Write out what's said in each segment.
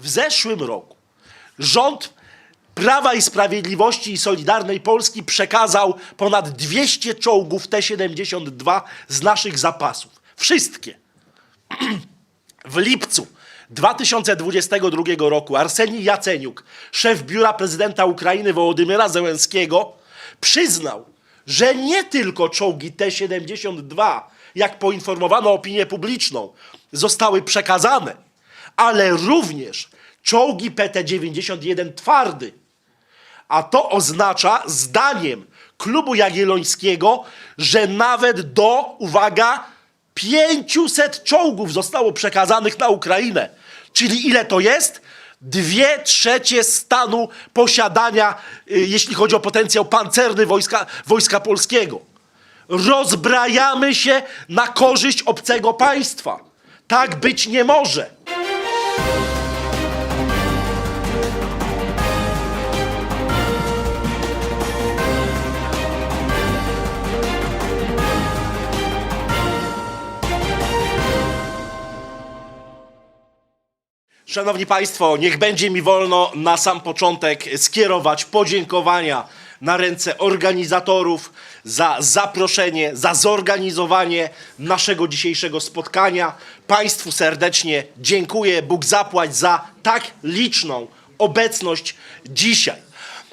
w zeszłym roku rząd Prawa i Sprawiedliwości i Solidarnej Polski przekazał ponad 200 czołgów T-72 z naszych zapasów. Wszystkie. W lipcu 2022 roku Arsenij Jaceniuk, szef biura prezydenta Ukrainy Wołodymyra Zełenskiego, przyznał, że nie tylko czołgi T-72, jak poinformowano opinię publiczną, zostały przekazane, ale również czołgi PT-91 twardy. A to oznacza, zdaniem klubu Jagiellońskiego, że nawet do, uwaga, 500 czołgów zostało przekazanych na Ukrainę. Czyli ile to jest? Dwie trzecie stanu posiadania, y, jeśli chodzi o potencjał pancerny wojska, wojska polskiego. Rozbrajamy się na korzyść obcego państwa. Tak być nie może. Szanowni Państwo, niech będzie mi wolno na sam początek skierować podziękowania na ręce organizatorów za zaproszenie, za zorganizowanie naszego dzisiejszego spotkania. Państwu serdecznie dziękuję. Bóg zapłać za tak liczną obecność dzisiaj.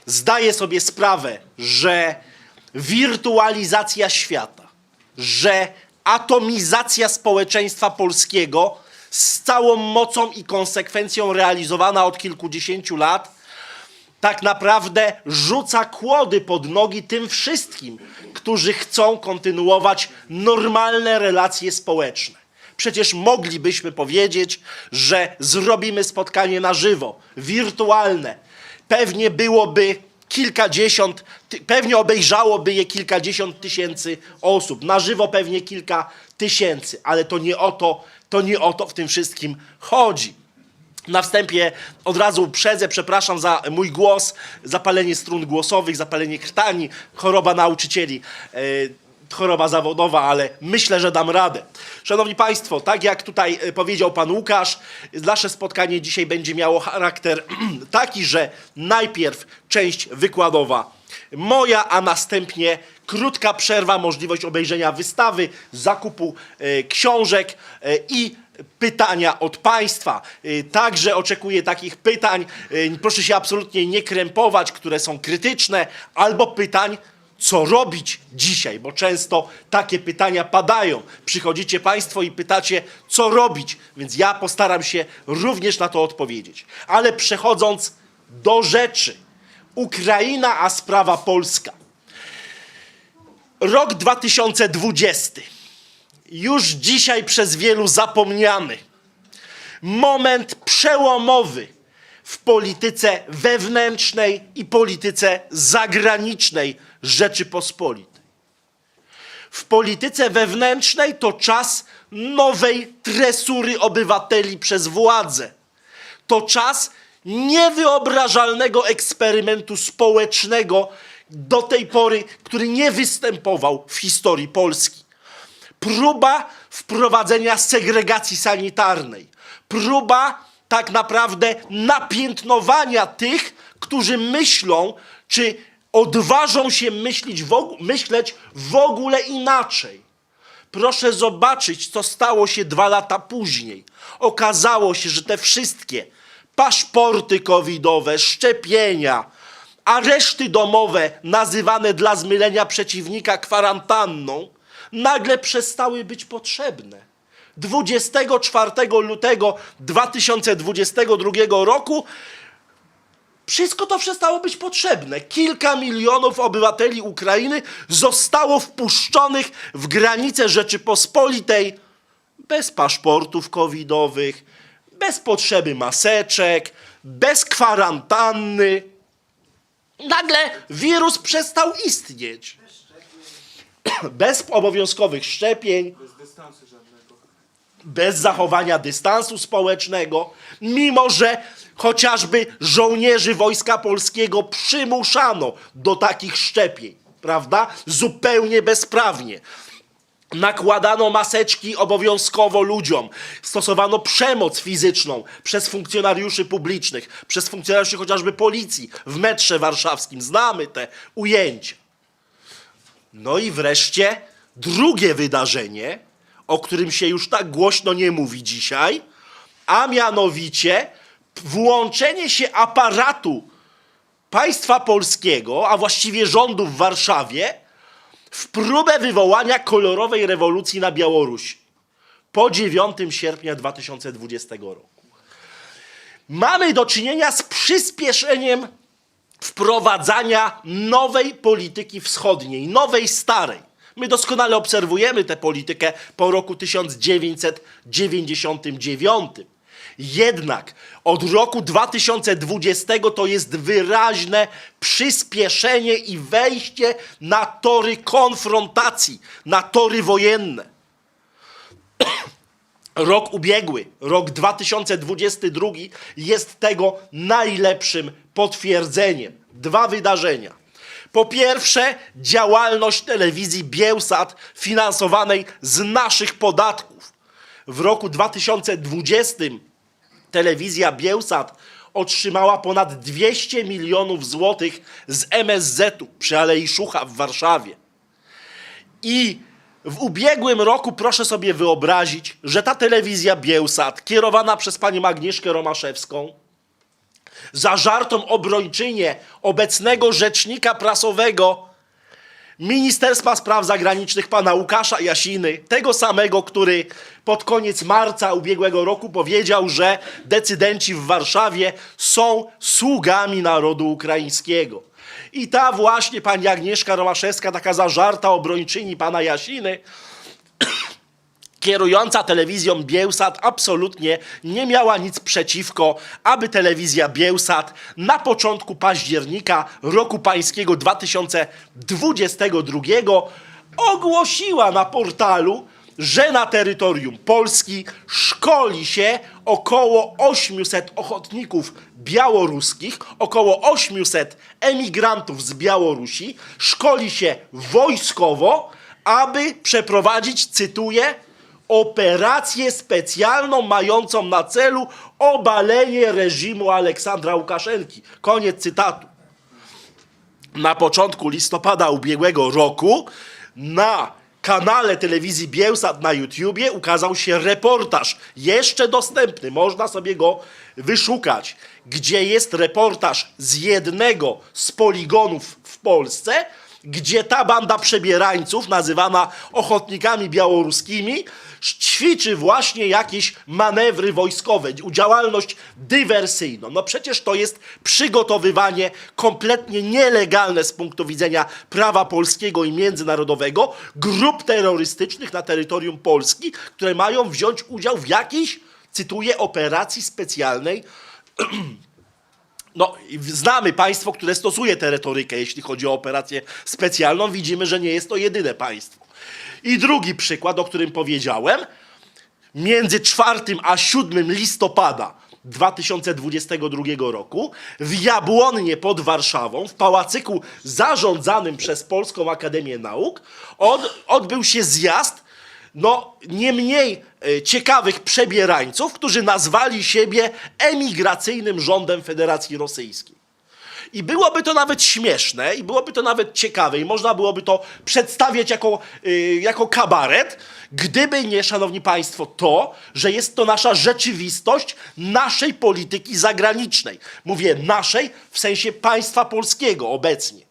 Zdaję sobie sprawę, że wirtualizacja świata, że atomizacja społeczeństwa polskiego z całą mocą i konsekwencją realizowana od kilkudziesięciu lat, tak naprawdę rzuca kłody pod nogi tym wszystkim, którzy chcą kontynuować normalne relacje społeczne. Przecież moglibyśmy powiedzieć, że zrobimy spotkanie na żywo, wirtualne. Pewnie byłoby kilkadziesiąt, pewnie obejrzałoby je kilkadziesiąt tysięcy osób. Na żywo pewnie kilka tysięcy, ale to nie o to, to nie o to w tym wszystkim chodzi. Na wstępie od razu uprzedzę, przepraszam za mój głos, zapalenie strun głosowych, zapalenie krtani, choroba nauczycieli, e, choroba zawodowa, ale myślę, że dam radę. Szanowni Państwo, tak jak tutaj e, powiedział Pan Łukasz, nasze spotkanie dzisiaj będzie miało charakter taki, że najpierw część wykładowa moja, a następnie krótka przerwa, możliwość obejrzenia wystawy, zakupu e, książek e, i pytania od Państwa. Y, Także oczekuję takich pytań. y, Proszę się absolutnie nie krępować, które są krytyczne, albo pytań, co robić dzisiaj, bo często takie pytania padają. Przychodzicie Państwo i pytacie, co robić, więc ja postaram się również na to odpowiedzieć. Ale przechodząc do rzeczy. Ukraina, a sprawa polska. Rok 2020 już dzisiaj przez wielu zapomniany. Moment przełomowy w polityce wewnętrznej i polityce zagranicznej Rzeczypospolitej. W polityce wewnętrznej to czas nowej tresury obywateli przez władzę. To czas niewyobrażalnego eksperymentu społecznego do tej pory, który nie występował w historii Polski próba wprowadzenia segregacji sanitarnej, próba tak naprawdę napiętnowania tych, którzy myślą, czy odważą się myśleć w, og- myśleć w ogóle inaczej. Proszę zobaczyć, co stało się dwa lata później. Okazało się, że te wszystkie paszporty covidowe, szczepienia, areszty domowe, nazywane dla zmylenia przeciwnika kwarantanną, nagle przestały być potrzebne. 24 lutego 2022 roku wszystko to przestało być potrzebne. Kilka milionów obywateli Ukrainy zostało wpuszczonych w granice Rzeczypospolitej bez paszportów covidowych, bez potrzeby maseczek, bez kwarantanny. Nagle wirus przestał istnieć. Bez obowiązkowych szczepień, Bez dystansu żadnego. bez zachowania dystansu społecznego, mimo że chociażby żołnierzy Wojska Polskiego przymuszano do takich szczepień, prawda? Zupełnie bezprawnie. Nakładano maseczki obowiązkowo ludziom. Stosowano przemoc fizyczną przez funkcjonariuszy publicznych, przez funkcjonariuszy chociażby policji w metrze warszawskim. Znamy te ujęcia. No i wreszcie drugie wydarzenie, o którym się już tak głośno nie mówi dzisiaj, a mianowicie włączenie się aparatu państwa polskiego, a właściwie rządu w Warszawie, w próbę wywołania kolorowej rewolucji na Białorusi po 9 sierpnia 2020 roku. Mamy do czynienia z przyspieszeniem wprowadzania nowej polityki wschodniej, nowej starej. My doskonale obserwujemy tę politykę po roku 1999. Jednak od roku 2020 to jest wyraźne przyspieszenie i wejście na tory konfrontacji, na tory wojenne. Rok ubiegły, rok 2022 jest tego najlepszym potwierdzeniem. Dwa wydarzenia. Po pierwsze, działalność telewizji Bielsat finansowanej z naszych podatków. W roku 2020 telewizja Bielsat otrzymała ponad 200 milionów złotych z MSZ-u przy Alei Szucha w Warszawie. I w ubiegłym roku proszę sobie wyobrazić, że ta telewizja Bielsat, kierowana przez panią Agnieszkę Romaszewską, zażartą obrończynię obecnego rzecznika prasowego Ministerstwa Spraw Zagranicznych pana Łukasza Jasiny, tego samego, który pod koniec marca ubiegłego roku powiedział, że decydenci w Warszawie są sługami narodu ukraińskiego. I ta właśnie pani Agnieszka Romaszewska, taka zażarta obrończyni pana Jasiny, kierująca telewizją Bielsat absolutnie nie miała nic przeciwko, aby telewizja Bielsat na początku października roku pańskiego 2022 ogłosiła na portalu, że na terytorium Polski szkoli się około 800 ochotników białoruskich, około 800 emigrantów z Białorusi, szkoli się wojskowo, aby przeprowadzić, cytuję, operację specjalną mającą na celu obalenie reżimu Aleksandra Łukaszenki. Koniec cytatu. Na początku listopada ubiegłego roku na kanale telewizji Bielsat na YouTubie ukazał się reportaż, jeszcze dostępny, można sobie go wyszukać, gdzie jest reportaż z jednego z poligonów w Polsce, gdzie ta banda przebierańców, nazywana ochotnikami białoruskimi, ćwiczy właśnie jakieś manewry wojskowe, działalność dywersyjną. No przecież to jest przygotowywanie kompletnie nielegalne z punktu widzenia prawa polskiego i międzynarodowego grup terrorystycznych na terytorium Polski, które mają wziąć udział w jakiejś, cytuję, operacji specjalnej no, znamy państwo, które stosuje tę retorykę, jeśli chodzi o operację specjalną. Widzimy, że nie jest to jedyne państwo. I drugi przykład, o którym powiedziałem. Między 4 a 7 listopada 2022 roku w Jabłonnie pod Warszawą, w pałacyku zarządzanym przez Polską Akademię Nauk, od, odbył się zjazd no, nie mniej e, ciekawych przebierańców, którzy nazwali siebie emigracyjnym rządem Federacji Rosyjskiej. I byłoby to nawet śmieszne, i byłoby to nawet ciekawe, i można byłoby to przedstawiać jako, y, jako kabaret, gdyby nie, szanowni państwo, to, że jest to nasza rzeczywistość naszej polityki zagranicznej. Mówię naszej w sensie państwa polskiego obecnie.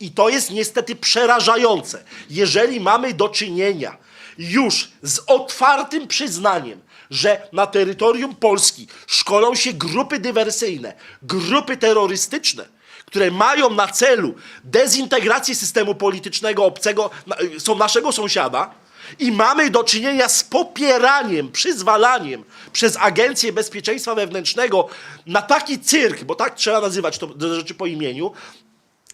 I to jest niestety przerażające, jeżeli mamy do czynienia już z otwartym przyznaniem, że na terytorium Polski szkolą się grupy dywersyjne, grupy terrorystyczne, które mają na celu dezintegrację systemu politycznego obcego, na- są naszego sąsiada, i mamy do czynienia z popieraniem, przyzwalaniem przez Agencję Bezpieczeństwa Wewnętrznego na taki cyrk, bo tak trzeba nazywać to rzeczy po imieniu,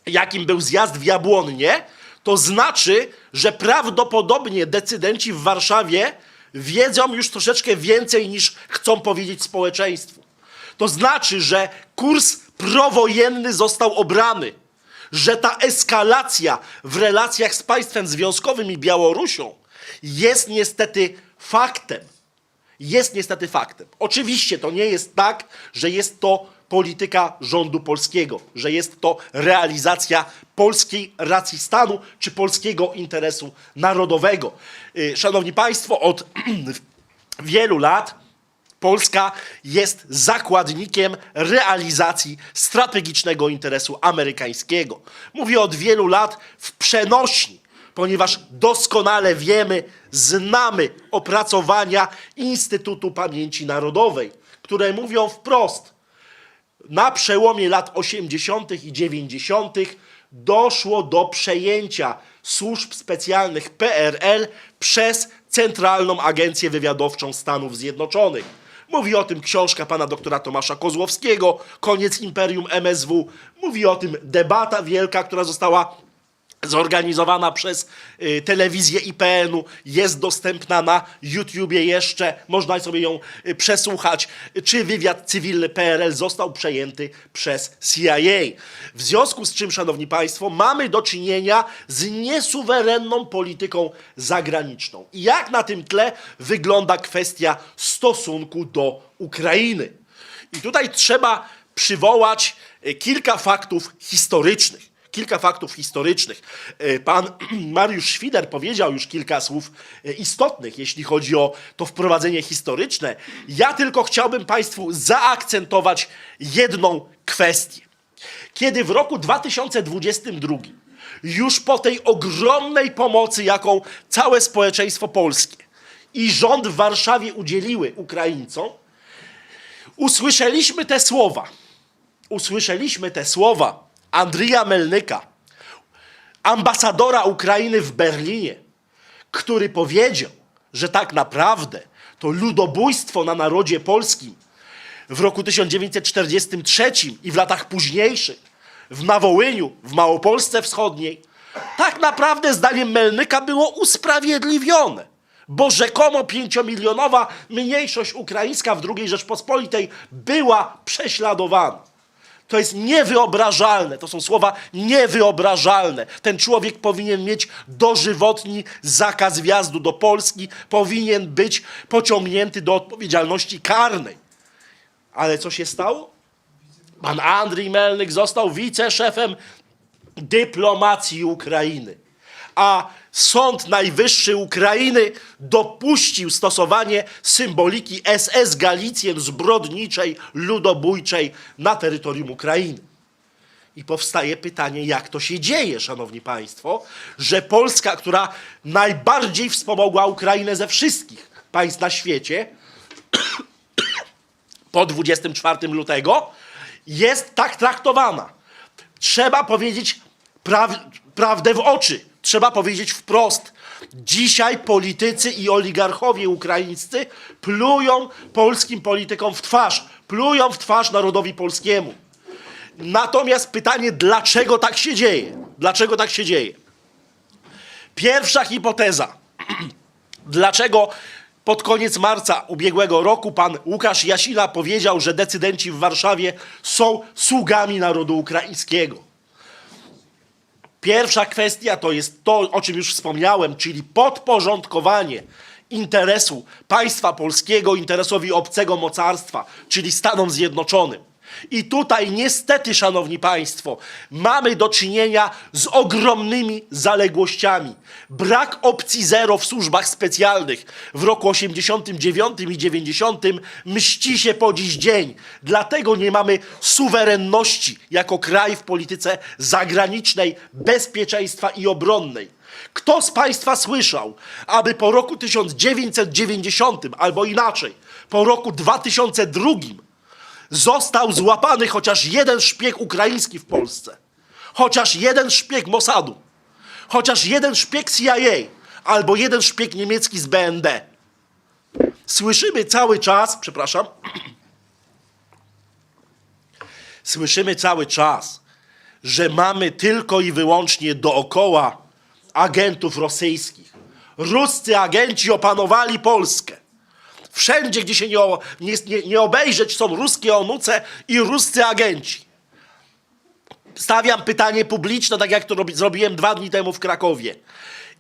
jakim był zjazd w Jabłonnie, to znaczy, że prawdopodobnie decydenci w Warszawie wiedzą już troszeczkę więcej niż chcą powiedzieć społeczeństwu. To znaczy, że kurs prowojenny został obrany, że ta eskalacja w relacjach z państwem związkowym i Białorusią jest niestety faktem. Jest niestety faktem. Oczywiście to nie jest tak, że jest to polityka rządu polskiego, że jest to realizacja polskiej racji stanu czy polskiego interesu narodowego. Y, Szanowni Państwo, od wielu lat Polska jest zakładnikiem realizacji strategicznego interesu amerykańskiego. Mówię od wielu lat w przenośni, ponieważ doskonale wiemy, znamy opracowania Instytutu Pamięci Narodowej, które mówią wprost, na przełomie lat 80. i 90. doszło do przejęcia służb specjalnych PRL przez Centralną Agencję Wywiadowczą Stanów Zjednoczonych. Mówi o tym książka pana doktora Tomasza Kozłowskiego, Koniec Imperium MSW. Mówi o tym debata wielka, która została zorganizowana przez y, telewizję IPN-u, jest dostępna na YouTubie jeszcze, można sobie ją y, przesłuchać, czy wywiad cywilny PRL został przejęty przez CIA. W związku z czym, szanowni państwo, mamy do czynienia z niesuwerenną polityką zagraniczną. I jak na tym tle wygląda kwestia stosunku do Ukrainy? I tutaj trzeba przywołać y, kilka faktów historycznych kilka faktów historycznych. E, Pan Mariusz Świder powiedział już kilka słów e, istotnych, jeśli chodzi o to wprowadzenie historyczne. Ja tylko chciałbym Państwu zaakcentować jedną kwestię. Kiedy w roku 2022, już po tej ogromnej pomocy, jaką całe społeczeństwo polskie i rząd w Warszawie udzieliły Ukraińcom, usłyszeliśmy te słowa. Usłyszeliśmy te słowa Andrija Melnyka, ambasadora Ukrainy w Berlinie, który powiedział, że tak naprawdę to ludobójstwo na narodzie polskim w roku 1943 i w latach późniejszych w Nawołyniu, w Małopolsce Wschodniej, tak naprawdę zdaniem Melnyka było usprawiedliwione, bo rzekomo pięciomilionowa mniejszość ukraińska w II Rzeczpospolitej była prześladowana. To jest niewyobrażalne. To są słowa niewyobrażalne. Ten człowiek powinien mieć dożywotni zakaz wjazdu do Polski, powinien być pociągnięty do odpowiedzialności karnej. Ale co się stało? Pan Andrzej Melnyk został wiceszefem dyplomacji Ukrainy. A Sąd Najwyższy Ukrainy dopuścił stosowanie symboliki SS Galicjen zbrodniczej, ludobójczej na terytorium Ukrainy. I powstaje pytanie, jak to się dzieje, szanowni państwo, że Polska, która najbardziej wspomogła Ukrainę ze wszystkich państw na świecie, po 24 lutego jest tak traktowana. Trzeba powiedzieć praw, prawdę w oczy. Trzeba powiedzieć wprost. Dzisiaj politycy i oligarchowie ukraińscy plują polskim politykom w twarz, plują w twarz narodowi polskiemu. Natomiast pytanie, dlaczego tak się dzieje? Dlaczego tak się dzieje? Pierwsza hipoteza. Dlaczego pod koniec marca ubiegłego roku pan Łukasz Jasina powiedział, że decydenci w Warszawie są sługami narodu ukraińskiego? Pierwsza kwestia to jest to, o czym już wspomniałem, czyli podporządkowanie interesu państwa polskiego interesowi obcego mocarstwa, czyli Stanom Zjednoczonym. I tutaj niestety, szanowni państwo, mamy do czynienia z ogromnymi zaległościami. Brak opcji zero w służbach specjalnych w roku 89 i 90 mści się po dziś dzień. Dlatego nie mamy suwerenności jako kraj w polityce zagranicznej, bezpieczeństwa i obronnej. Kto z Państwa słyszał, aby po roku 1990 albo inaczej, po roku 2002 został złapany chociaż jeden szpieg ukraiński w Polsce, chociaż jeden szpieg Mossadu, chociaż jeden szpieg CIA albo jeden szpieg niemiecki z BND. Słyszymy cały czas, przepraszam, słyszymy cały czas, że mamy tylko i wyłącznie dookoła agentów rosyjskich. Ruscy agenci opanowali Polskę. Wszędzie, gdzie się nie, nie, nie obejrzeć, są ruskie onuce i ruscy agenci. Stawiam pytanie publiczne, tak jak to robi, zrobiłem dwa dni temu w Krakowie.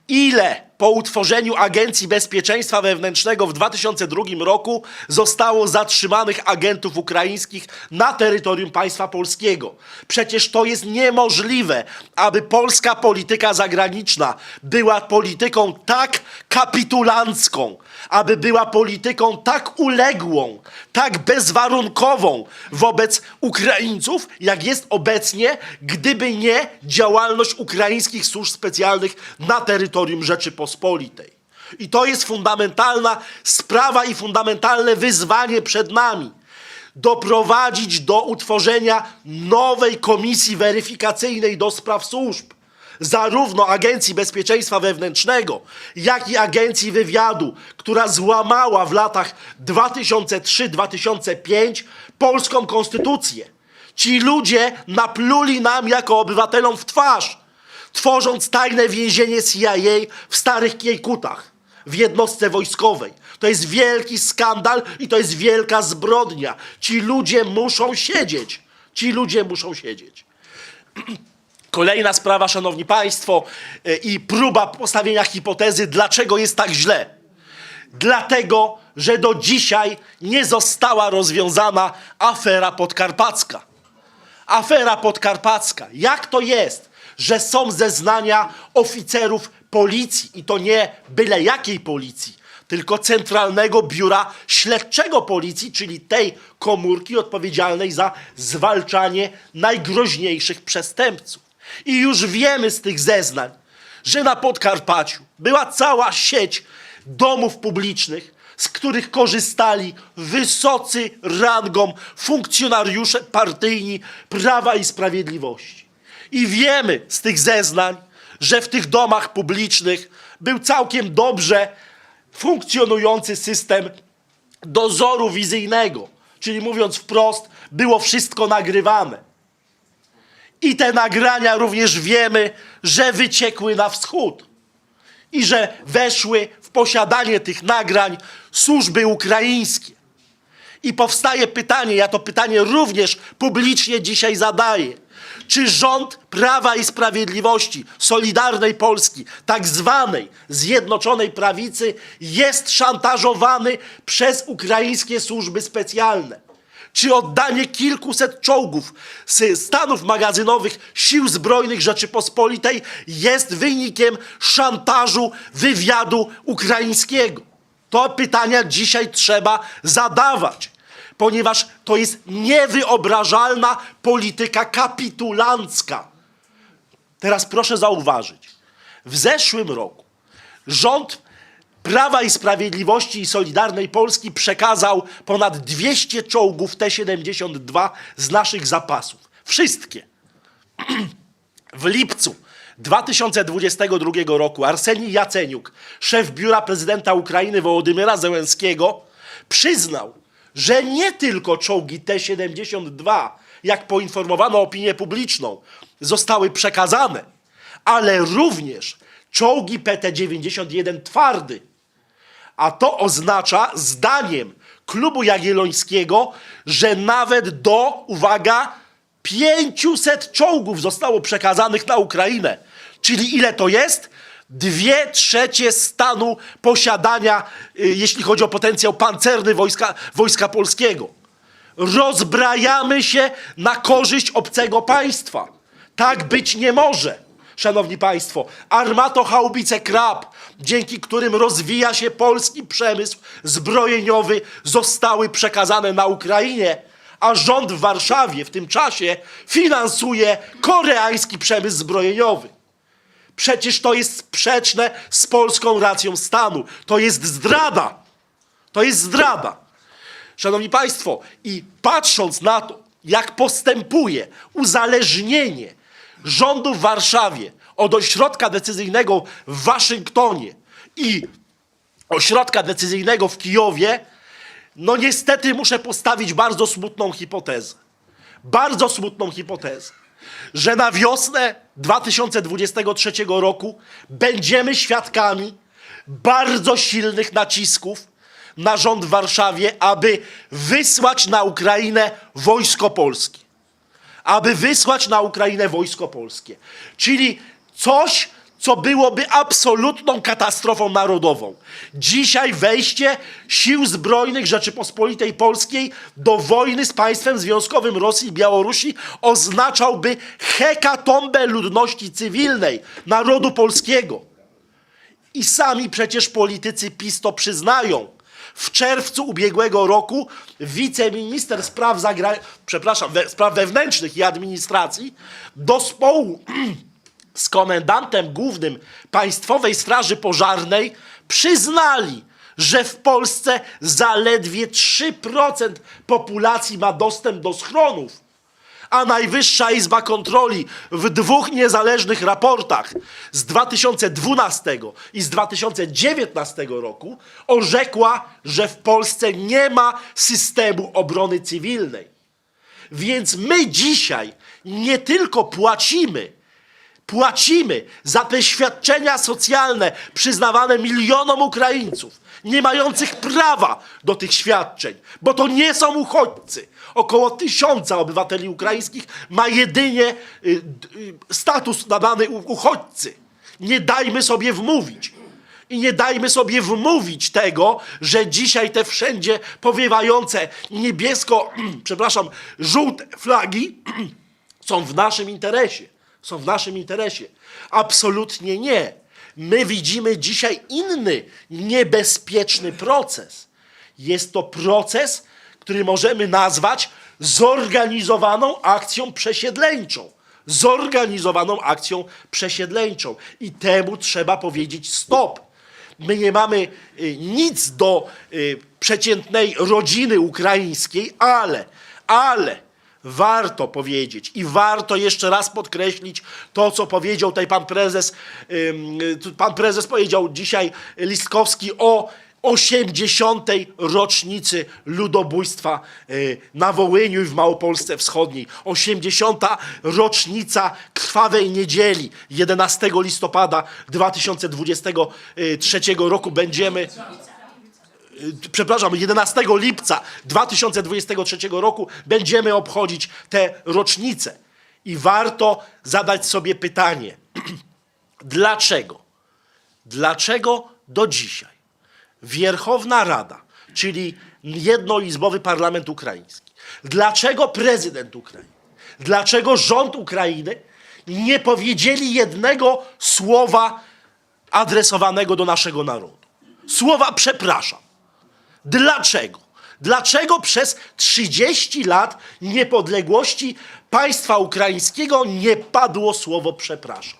Ile po utworzeniu Agencji Bezpieczeństwa Wewnętrznego w 2002 roku zostało zatrzymanych agentów ukraińskich na terytorium państwa polskiego? Przecież to jest niemożliwe, aby polska polityka zagraniczna była polityką tak kapitulancką, aby była polityką tak uległą, tak bezwarunkową wobec Ukraińców, jak jest obecnie, gdyby nie działalność ukraińskich służb specjalnych na terytorium Rzeczypospolitej. I to jest fundamentalna sprawa i fundamentalne wyzwanie przed nami. Doprowadzić do utworzenia nowej komisji weryfikacyjnej do spraw służb zarówno Agencji Bezpieczeństwa Wewnętrznego, jak i Agencji Wywiadu, która złamała w latach 2003-2005 polską konstytucję. Ci ludzie napluli nam jako obywatelom w twarz, tworząc tajne więzienie CIA w Starych Kiejkutach, w jednostce wojskowej. To jest wielki skandal i to jest wielka zbrodnia. Ci ludzie muszą siedzieć. Ci ludzie muszą siedzieć. Kolejna sprawa, szanowni państwo, y, i próba postawienia hipotezy, dlaczego jest tak źle. Dlatego, że do dzisiaj nie została rozwiązana afera podkarpacka. Afera podkarpacka. Jak to jest, że są zeznania oficerów policji i to nie byle jakiej policji, tylko Centralnego Biura Śledczego Policji, czyli tej komórki odpowiedzialnej za zwalczanie najgroźniejszych przestępców. I już wiemy z tych zeznań, że na Podkarpaciu była cała sieć domów publicznych, z których korzystali wysocy rangą funkcjonariusze partyjni Prawa i Sprawiedliwości. I wiemy z tych zeznań, że w tych domach publicznych był całkiem dobrze funkcjonujący system dozoru wizyjnego. Czyli mówiąc wprost, było wszystko nagrywane. I te nagrania również wiemy, że wyciekły na wschód i że weszły w posiadanie tych nagrań służby ukraińskie. I powstaje pytanie, ja to pytanie również publicznie dzisiaj zadaję. Czy rząd Prawa i Sprawiedliwości, Solidarnej Polski, tak zwanej Zjednoczonej Prawicy, jest szantażowany przez ukraińskie służby specjalne? Czy oddanie kilkuset czołgów z stanów magazynowych Sił Zbrojnych Rzeczypospolitej jest wynikiem szantażu wywiadu ukraińskiego? To pytania dzisiaj trzeba zadawać, ponieważ to jest niewyobrażalna polityka kapitulancka. Teraz proszę zauważyć, w zeszłym roku rząd Prawa i Sprawiedliwości i Solidarnej Polski przekazał ponad 200 czołgów T-72 z naszych zapasów. Wszystkie. W lipcu 2022 roku Arsenij Jaceniuk, szef biura prezydenta Ukrainy Wołodymyra Zełenskiego, przyznał, że nie tylko czołgi T-72, jak poinformowano opinię publiczną, zostały przekazane, ale również czołgi PT-91 twardy. A to oznacza, zdaniem klubu Jagiellońskiego, że nawet do, uwaga, 500 czołgów zostało przekazanych na Ukrainę. Czyli ile to jest? Dwie trzecie stanu posiadania, y, jeśli chodzi o potencjał pancerny wojska, wojska polskiego. Rozbrajamy się na korzyść obcego państwa. Tak być nie może. Szanowni Państwo, armato haubice Krab, dzięki którym rozwija się polski przemysł zbrojeniowy, zostały przekazane na Ukrainie, a rząd w Warszawie w tym czasie finansuje koreański przemysł zbrojeniowy. Przecież to jest sprzeczne z polską racją stanu. To jest zdrada. To jest zdrada. Szanowni Państwo, i patrząc na to, jak postępuje uzależnienie rządu w Warszawie od ośrodka decyzyjnego w Waszyngtonie i ośrodka decyzyjnego w Kijowie, no niestety muszę postawić bardzo smutną hipotezę. Bardzo smutną hipotezę, że na wiosnę 2023 roku będziemy świadkami bardzo silnych nacisków na rząd w Warszawie, aby wysłać na Ukrainę wojsko polskie aby wysłać na Ukrainę wojsko polskie. Czyli coś co byłoby absolutną katastrofą narodową. Dzisiaj wejście sił zbrojnych Rzeczypospolitej Polskiej do wojny z państwem związkowym Rosji i Białorusi oznaczałby hekatombę ludności cywilnej, narodu polskiego. I sami przecież politycy PiS to przyznają. W czerwcu ubiegłego roku wiceminister spraw, zagra... przepraszam, we... spraw wewnętrznych i administracji do społu z komendantem głównym Państwowej Straży Pożarnej przyznali, że w Polsce zaledwie 3% populacji ma dostęp do schronów a Najwyższa Izba Kontroli w dwóch niezależnych raportach z 2012 i z 2019 roku orzekła, że w Polsce nie ma systemu obrony cywilnej. Więc my dzisiaj nie tylko płacimy, płacimy za te świadczenia socjalne przyznawane milionom Ukraińców, nie mających prawa do tych świadczeń, bo to nie są uchodźcy. Około tysiąca obywateli ukraińskich ma jedynie y, y, status nadany uchodźcy. Nie dajmy sobie wmówić. I nie dajmy sobie wmówić tego, że dzisiaj te wszędzie powiewające niebiesko, przepraszam, żółte flagi są w naszym interesie. Są w naszym interesie. Absolutnie nie. My widzimy dzisiaj inny, niebezpieczny proces. Jest to proces, który możemy nazwać zorganizowaną akcją przesiedleńczą. Zorganizowaną akcją przesiedleńczą. I temu trzeba powiedzieć stop. My nie mamy y, nic do y, przeciętnej rodziny ukraińskiej, ale, ale warto powiedzieć i warto jeszcze raz podkreślić to, co powiedział tutaj pan prezes. y, Pan prezes powiedział dzisiaj Listkowski o 80. rocznicy ludobójstwa y, na Wołyniu i w Małopolsce Wschodniej. 80. rocznica krwawej niedzieli 11 listopada 2023 roku będziemy y, przepraszam, 11 lipca 2023 roku będziemy obchodzić tę rocznicę. I warto zadać sobie pytanie, dlaczego? Dlaczego do dzisiaj Wierchowna Rada, czyli jednoizbowy parlament ukraiński, dlaczego prezydent Ukrainy, dlaczego rząd Ukrainy nie powiedzieli jednego słowa adresowanego do naszego narodu? Słowa przepraszam. Dlaczego? Dlaczego przez 30 lat niepodległości państwa ukraińskiego nie padło słowo przepraszam?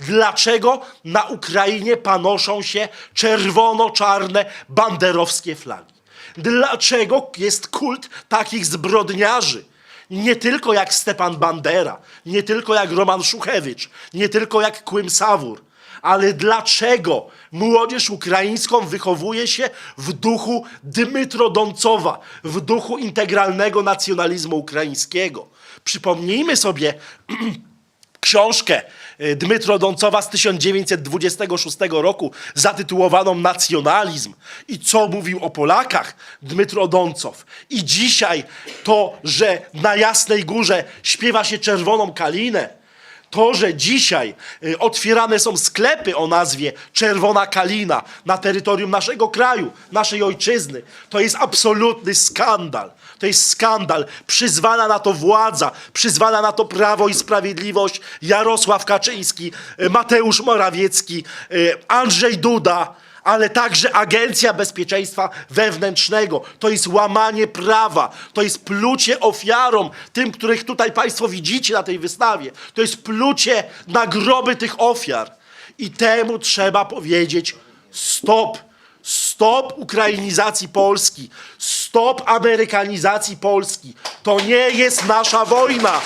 Dlaczego na Ukrainie panoszą się czerwono-czarne banderowskie flagi? Dlaczego jest kult takich zbrodniarzy? Nie tylko jak Stepan Bandera, nie tylko jak Roman Szuchewicz, nie tylko jak Kłym Sawur, ale dlaczego młodzież ukraińską wychowuje się w duchu Dmytro Doncowa, w duchu integralnego nacjonalizmu ukraińskiego? Przypomnijmy sobie książkę y, Dmytro Doncowa z 1926 roku zatytułowaną Nacjonalizm i co mówił o Polakach Dmytro Doncow. I dzisiaj to, że na Jasnej Górze śpiewa się Czerwoną Kalinę, to, że dzisiaj y, otwierane są sklepy o nazwie Czerwona Kalina na terytorium naszego kraju, naszej ojczyzny, to jest absolutny skandal. To jest skandal. Przyzwala na to władza, przyzwala na to Prawo i Sprawiedliwość, Jarosław Kaczyński, y, Mateusz Morawiecki, y, Andrzej Duda, ale także Agencja Bezpieczeństwa Wewnętrznego. To jest łamanie prawa, to jest plucie ofiarom, tym, których tutaj Państwo widzicie na tej wystawie. To jest plucie na groby tych ofiar. I temu trzeba powiedzieć stop. Stop ukrainizacji Polski. Stop amerykanizacji Polski. To nie jest nasza wojna.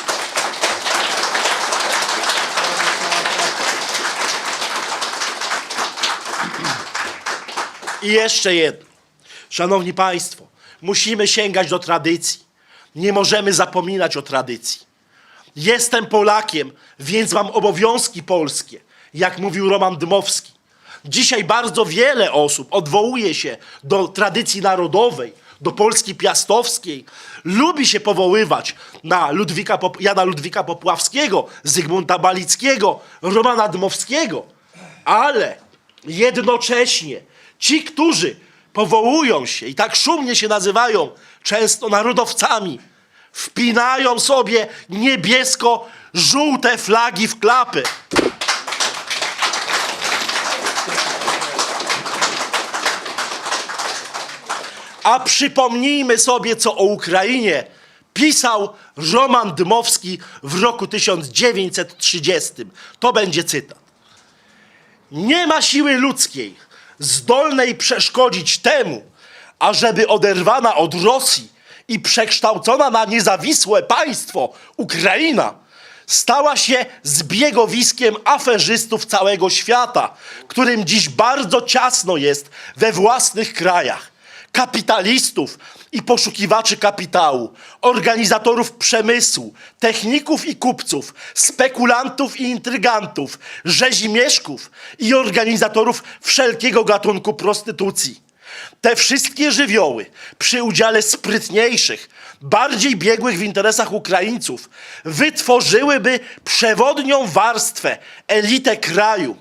I jeszcze jedno. Szanowni Państwo, musimy sięgać do tradycji. Nie możemy zapominać o tradycji. Jestem Polakiem, więc mam obowiązki polskie, jak mówił Roman Dmowski. Dzisiaj bardzo wiele osób odwołuje się do tradycji narodowej, do Polski piastowskiej. Lubi się powoływać na Ludwika, Jana Ludwika Popławskiego, Zygmunta Balickiego, Romana Dmowskiego. Ale jednocześnie ci, którzy powołują się i tak szumnie się nazywają często narodowcami, wpinają sobie niebiesko-żółte flagi w klapy. A przypomnijmy sobie, co o Ukrainie pisał Roman Dmowski w roku 1930. To będzie cytat. Nie ma siły ludzkiej zdolnej przeszkodzić temu, ażeby oderwana od Rosji i przekształcona na niezawisłe państwo Ukraina stała się zbiegowiskiem aferzystów całego świata, którym dziś bardzo ciasno jest we własnych krajach kapitalistów i poszukiwaczy kapitału, organizatorów przemysłu, techników i kupców, spekulantów i intrygantów, rzezimieszków i organizatorów wszelkiego gatunku prostytucji. Te wszystkie żywioły przy udziale sprytniejszych, bardziej biegłych w interesach Ukraińców wytworzyłyby przewodnią warstwę, elitę kraju.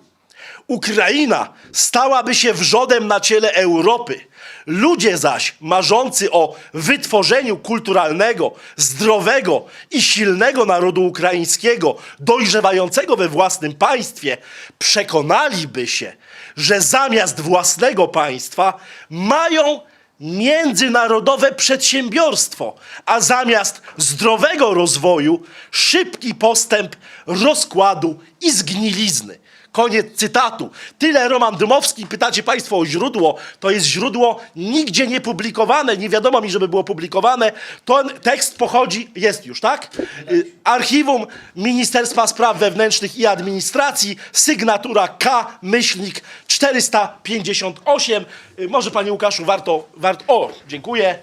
Ukraina stałaby się wrzodem na ciele Europy. Ludzie zaś marzący o wytworzeniu kulturalnego, zdrowego i silnego narodu ukraińskiego, dojrzewającego we własnym państwie, przekonaliby się, że zamiast własnego państwa mają międzynarodowe przedsiębiorstwo, a zamiast zdrowego rozwoju szybki postęp rozkładu i zgnilizny. Koniec cytatu. Tyle Roman Dmowski. Pytacie Państwo o źródło. To jest źródło nigdzie nie publikowane. Nie wiadomo mi, żeby było publikowane. Ten tekst pochodzi, jest już, tak? Y, Archiwum Ministerstwa Spraw Wewnętrznych i Administracji, sygnatura K, myślnik 458. Y, Może Panie Łukaszu, warto, warto, o, dziękuję.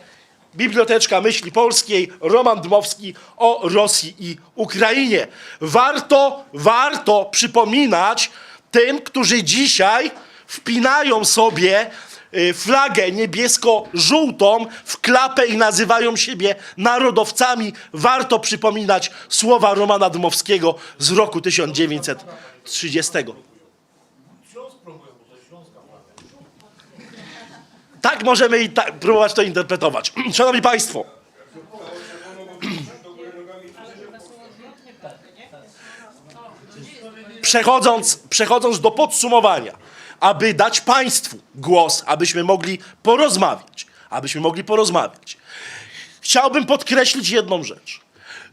Biblioteczka Myśli Polskiej, Roman Dmowski o Rosji i Ukrainie. Warto, warto przypominać tym, którzy dzisiaj wpinają sobie y, flagę niebiesko-żółtą w klapę i nazywają siebie narodowcami. Warto przypominać słowa Romana Dmowskiego z roku 1930. Tak możemy i tak próbować to interpretować. Szanowni Państwo, przechodząc, przechodząc do podsumowania, aby dać Państwu głos, abyśmy mogli porozmawiać, abyśmy mogli porozmawiać, chciałbym podkreślić jedną rzecz,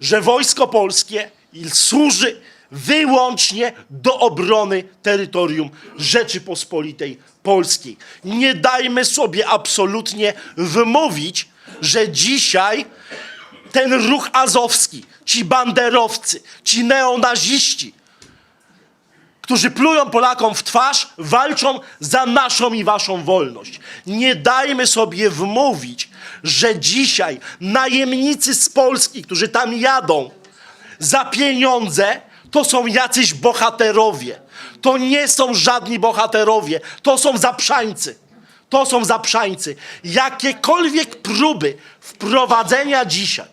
że Wojsko Polskie służy wyłącznie do obrony terytorium Rzeczypospolitej Polskiej. Nie dajmy sobie absolutnie wmówić, że dzisiaj ten ruch azowski, ci banderowcy, ci neonaziści, którzy plują Polakom w twarz, walczą za naszą i waszą wolność. Nie dajmy sobie wmówić, że dzisiaj najemnicy z Polski, którzy tam jadą za pieniądze, to są jacyś bohaterowie. To nie są żadni bohaterowie, to są zaprzańcy. To są zaprzańcy. Jakiekolwiek próby wprowadzenia dzisiaj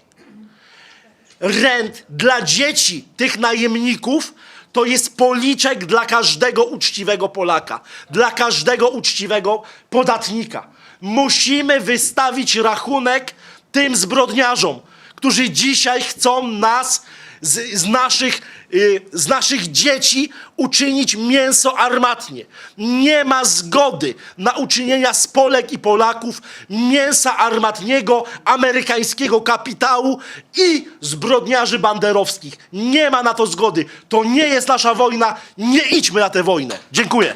rent dla dzieci tych najemników to jest policzek dla każdego uczciwego Polaka, dla każdego uczciwego podatnika. Musimy wystawić rachunek tym zbrodniarzom, którzy dzisiaj chcą nas z, z, naszych, z naszych dzieci uczynić mięso armatnie. Nie ma zgody na uczynienia z Polek i Polaków mięsa armatniego amerykańskiego kapitału i zbrodniarzy banderowskich. Nie ma na to zgody. To nie jest nasza wojna. Nie idźmy na tę wojnę. Dziękuję.